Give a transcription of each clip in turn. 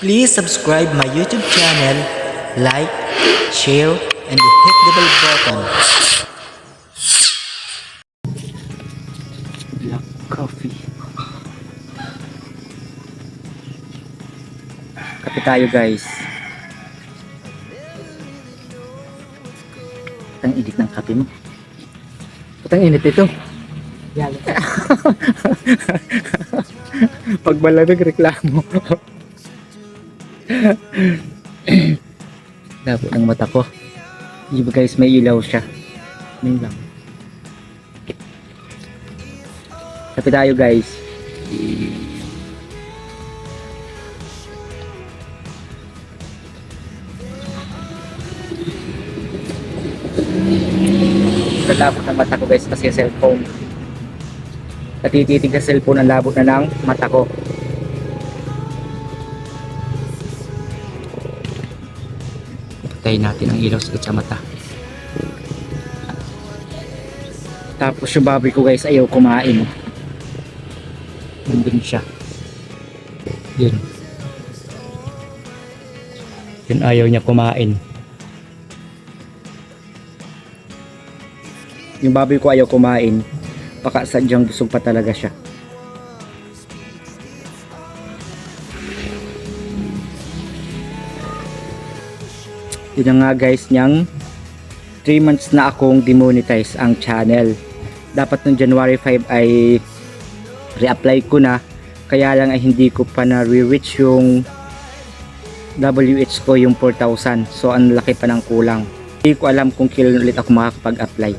Please subscribe my YouTube channel, like, share, and hit the bell button. Black coffee. Kape tayo guys. Ang init ng kape mo. Putang init ito. Pag malamig reklamo. Labo ng mata ko. Di ba guys, may ilaw siya. May lang. Kape tayo guys. Lalabot ng mata ko guys kasi cellphone. Natititig sa cellphone ang labot na ng mata ko. Patayin natin ang ilaw sakit sa mata. Tapos yung baboy ko guys ayaw kumain. Nandun siya. Yun. Yun ayaw niya kumain. Yung baboy ko ayaw kumain. Baka sadyang busog pa talaga siya. Yun nga guys niyang 3 months na akong demonetize ang channel. Dapat nung January 5 ay reapply ko na. Kaya lang ay hindi ko pa na reach yung WH ko yung 4,000 so ang laki pa ng kulang. Hindi ko alam kung kailan ulit ako makakapag-apply.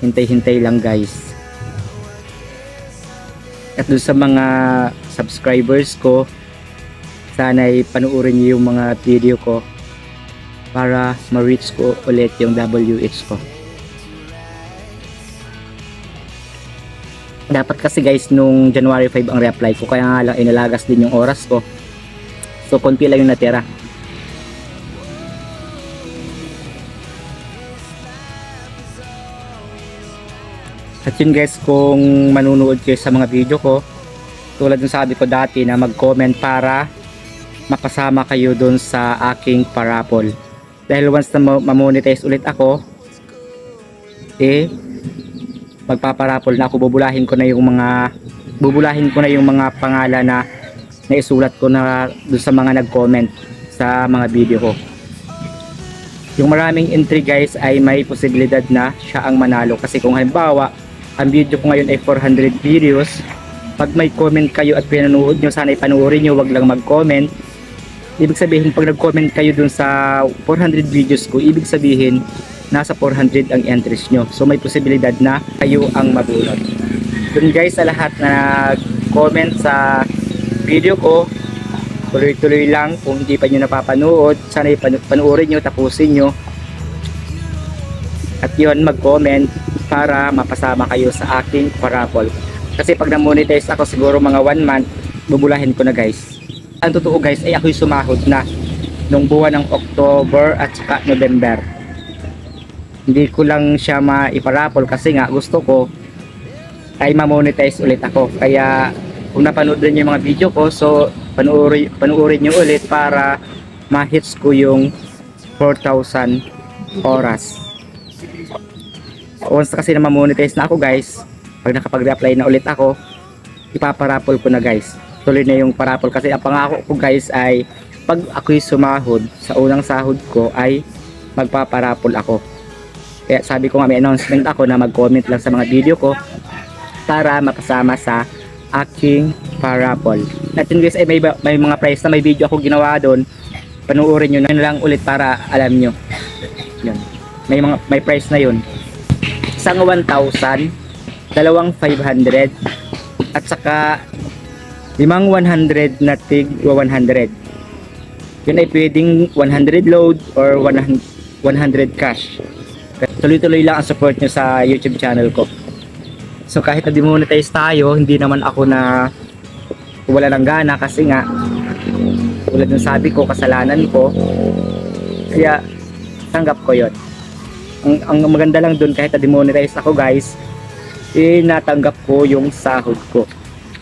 Hintay-hintay lang guys. At dun sa mga subscribers ko sana'y panuorin niyo yung mga video ko para ma-reach ko ulit yung WH ko. Dapat kasi guys nung January 5 ang reapply ko kaya nga lang inalagas din yung oras ko. So konti lang yung natira. At yun guys kung manunood kayo sa mga video ko tulad ng sabi ko dati na mag comment para mapasama kayo dun sa aking parapol dahil once na ma- mamonetize ulit ako eh magpaparapol na ako. Bubulahin ko na yung mga bubulahin ko na yung mga pangalan na naisulat ko na dun sa mga nag-comment sa mga video ko. Yung maraming entry guys ay may posibilidad na siya ang manalo. Kasi kung halimbawa ang video ko ngayon ay 400 videos pag may comment kayo at pinanood nyo sana ipanuorin nyo wag lang mag-comment ibig sabihin pag nag-comment kayo dun sa 400 videos ko ibig sabihin nasa 400 ang entries nyo. So may posibilidad na kayo ang mabulot. Dun guys sa lahat na comment sa video ko, tuloy-tuloy lang kung hindi pa nyo napapanood, sana ipanu- panuorin nyo, tapusin nyo. At yun, mag-comment para mapasama kayo sa aking parapol. Kasi pag na-monetize ako siguro mga 1 month, bubulahin ko na guys. Ang totoo guys ay ako'y sumahod na nung buwan ng October at saka November hindi ko lang siya maiparapol kasi nga gusto ko ay ma-monetize ulit ako. Kaya kung napanood rin yung mga video ko, so panuuri, panuorin nyo ulit para ma-hits ko yung 4,000 oras. Once kasi na ma-monetize na ako guys, pag nakapag-reapply na ulit ako, ipaparapol ko na guys. Tuloy na yung parapol kasi ang pangako ko guys ay pag ako'y sumahod, sa unang sahod ko ay magpaparapol ako. Kaya sabi ko nga may announcement ako na mag-comment lang sa mga video ko para mapasama sa aking parapol. At yun guys ay may, may mga price na may video ako ginawa doon. Panuorin nyo na lang ulit para alam nyo. Yun. May mga may price na yun. Isang 1,000, dalawang 500, at saka limang 100 na tig 100. Yun ay pwedeng 100 load or 100, 100 cash tuloy-tuloy lang ang support nyo sa YouTube channel ko. So kahit na demonetize tayo, hindi naman ako na wala ng gana kasi nga tulad ng sabi ko, kasalanan ko. Kaya tanggap ko yon. Ang, ang maganda lang dun kahit na demonetize ako guys, eh natanggap ko yung sahod ko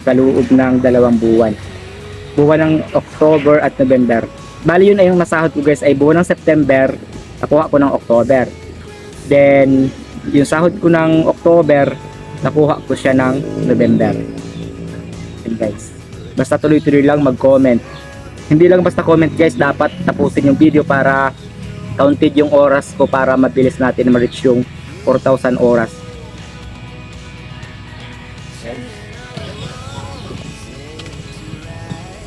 sa loob ng dalawang buwan. buwan ng October at November. Bali yun ay yung nasahod ko guys ay buwan ng September, nakuha ko ng October. Then, yung sahod ko ng October, nakuha ko siya ng November. Yun guys. Basta tuloy-tuloy lang mag-comment. Hindi lang basta comment guys, dapat tapusin yung video para counted yung oras ko para mabilis natin ma-reach yung 4,000 oras.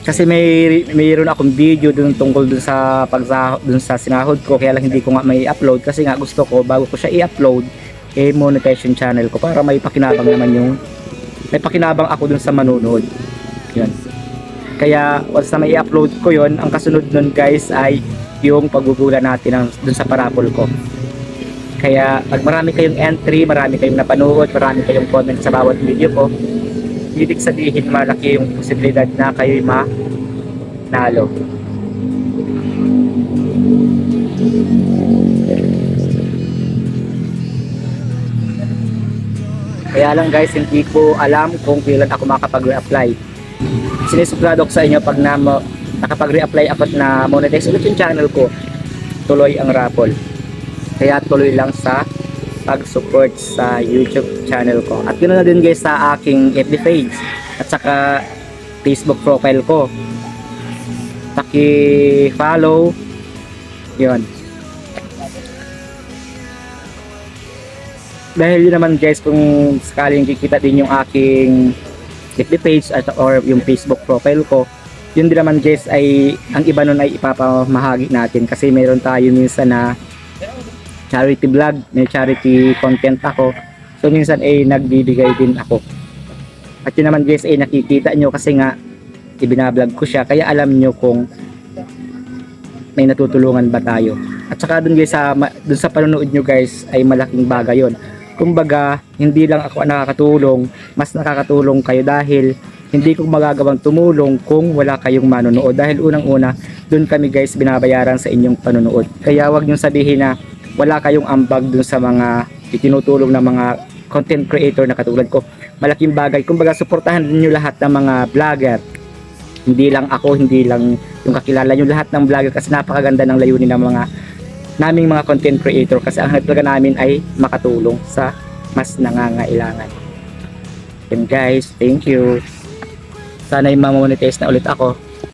Kasi may mayroon akong video dun tungkol dun sa pagsa dun sa sinahod ko kaya lang hindi ko nga may upload kasi nga gusto ko bago ko siya i-upload eh monetization channel ko para may pakinabang naman yung may pakinabang ako dun sa manunood. Yun. Kaya once na may i-upload ko yon ang kasunod nun guys ay yung paggugula natin ng, dun sa parapol ko. Kaya pag marami kayong entry, marami kayong napanood, marami kayong comment sa bawat video ko, ibig sabihin malaki yung posibilidad na kayo'y manalo. Kaya lang guys, hindi ko alam kung kailan ako makapag-reapply. Sinisugurado ko sa inyo pag na nakapag-reapply ako na monetize ulit yung channel ko, tuloy ang raffle. Kaya tuloy lang sa pag-support sa YouTube channel ko. At ganoon na din guys sa aking FB page at saka Facebook profile ko. Paki-follow. 'Yon. Dahil yun naman guys kung sakaling kikita din yung aking FB page at or yung Facebook profile ko, yun din naman guys ay ang iba nun ay ipapamahagi natin kasi meron tayo minsan na charity vlog, may charity content ako. So minsan ay nagbibigay din ako. At yun naman guys ay nakikita nyo kasi nga ibinablog ko siya kaya alam nyo kung may natutulungan ba tayo. At saka dun guys sa dun sa panonood nyo guys ay malaking bagay yon. Kumbaga, hindi lang ako nakakatulong, mas nakakatulong kayo dahil hindi ko magagawang tumulong kung wala kayong manonood dahil unang-una doon kami guys binabayaran sa inyong panonood. Kaya wag niyo sabihin na wala kayong ambag dun sa mga itinutulong ng mga content creator na katulad ko. Malaking bagay. Kumbaga, suportahan niyo lahat ng mga vlogger. Hindi lang ako, hindi lang yung kakilala nyo lahat ng vlogger kasi napakaganda ng layunin ng mga naming mga content creator kasi ang talaga namin ay makatulong sa mas nangangailangan. And guys, thank you. Sana'y mamonetize na ulit ako